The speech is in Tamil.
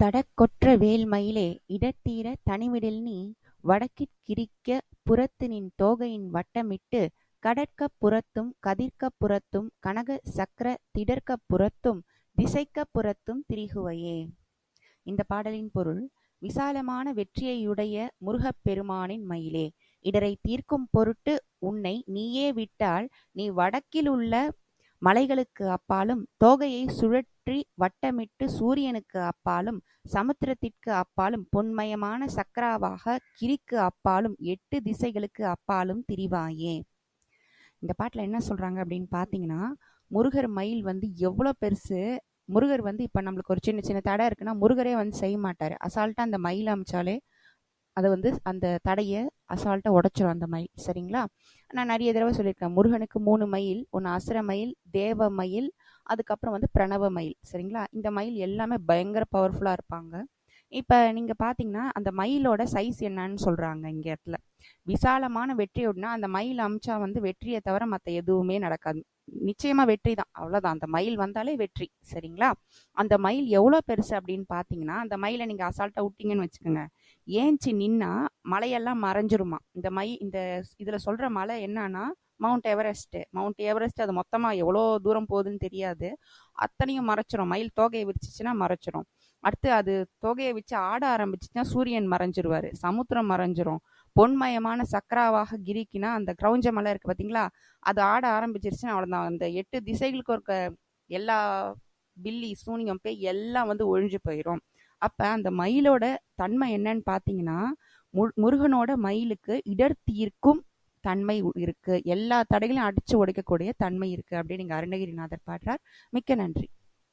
தடக்கொற்ற வேல்மயிலே இடர்தீரத் தனிவிடில்நீ வடக்கிற் கிரிக்க புறத்துநின் தோகையின் வட்டமிட்டு கடற்கப் புறத்தும் கதிர்க்கப் புறத்தும் கனக சக்கர திடர்க்கப் புறத்தும் திசைக்கப் புறத்தும் திரிகுவையே. இந்த பாடலின் பொருள் விசாலமான வெற்றியையுடைய முருகப் பெருமானின் மயிலே, இடரை தீர்க்கும் பொருட்டு உன்னை நீயே விட்டால் நீ வடக்கிலுள்ள மலைகளுக்கு அப்பாலும், தோகையை சுழற்றி வட்டமிட்டு சூரியனுக்கு அப்பாலும், சமுத்திரத்திற்கு அப்பாலும், பொன்மயமான சக்கராவாக கிரிக்கு அப்பாலும், எட்டு திசைகளுக்கு அப்பாலும் திரிவாயே. இந்த பாட்டில் என்ன சொல்கிறாங்க அப்படின்னு பார்த்தீங்கன்னா, முருகர் மயில் வந்து எவ்வளோ பெருசு முருகர் வந்து இப்போ நம்மளுக்கு ஒரு சின்ன சின்ன தடை இருக்குன்னா முருகரே வந்து செய்ய மாட்டார் அசால்ட்டாக அந்த மயில் அமைச்சாலே அதை வந்து அந்த தடையை அசால்ட்டாக உடச்சிரும் அந்த மயில் சரிங்களா? நான் நிறைய தடவை சொல்லியிருக்கேன். முருகனுக்கு மூணு மயில் ஒன்று அசுர மயில் தேவ மயில் அதுக்கப்புறம் வந்து பிரணவ மயில் சரிங்களா? இந்த மயில் எல்லாமே பயங்கர பவர்ஃபுல்லாக இருப்பாங்க. இப்போ நீங்கள் பார்த்தீங்கன்னா அந்த மயிலோட சைஸ் என்னன்னு சொல்கிறாங்க இங்கே இடத்துல. விசாலமான வெற்றியோடனா அந்த மயில் அமிச்சா வந்து வெற்றியை தவிர மற்ற எதுவுமே நடக்காது. நிச்சயமா வெற்றி தான். அவ்வளவுதான். அந்த மயில் வந்தாலே வெற்றி. சரிங்களா? அந்த மயில் எவ்வளோ பெருசு அப்படின்னு பார்த்தீங்கன்னா அந்த மயிலை நீங்கள் அசால்ட்டாக விட்டீங்கன்னு வச்சுக்கோங்க. ஏஞ்சி நின்னா மலையெல்லாம் மறைஞ்சிருமா? இந்த மை இந்த இதில் சொல்கிற மலை என்னன்னா மவுண்ட் எவரெஸ்ட்டு மவுண்ட் எவரெஸ்ட் அது மொத்தமாக எவ்வளோ தூரம் போகுதுன்னு தெரியாது. அத்தனையும் மறைச்சிரும். மயில் தோகையை விரிச்சிச்சுன்னா மறைச்சிரும். அடுத்து அது தொகையை வச்சு ஆட ஆரம்பிச்சுன்னா சூரியன் மறைஞ்சிருவாரு. சமுத்திரம் மறைஞ்சிரும். பொன்மயமான சக்கராவாக கிரிக்கினா அந்த கிரௌஞ்ச மலை இருக்கு பார்த்தீங்களா அது ஆட ஆரம்பிச்சிருச்சுன்னா அவ்வளோதான் அந்த எட்டு திசைகளுக்கு இருக்க எல்லா பில்லி சூனியம் பேய் எல்லாம் வந்து ஒழிஞ்சு போயிடும் அப்போ அந்த மயிலோட தன்மை என்னன்னு பார்த்தீங்கன்னா மு முருகனோட மயிலுக்கு இடர் தீர்க்கும் தன்மை இருக்கு. எல்லா தடைகளையும் அடிச்சு உடைக்கக்கூடிய தன்மை இருக்கு அப்படின்னு இங்க அருணகிரிநாதர் பாடுறார். மிக்க நன்றி.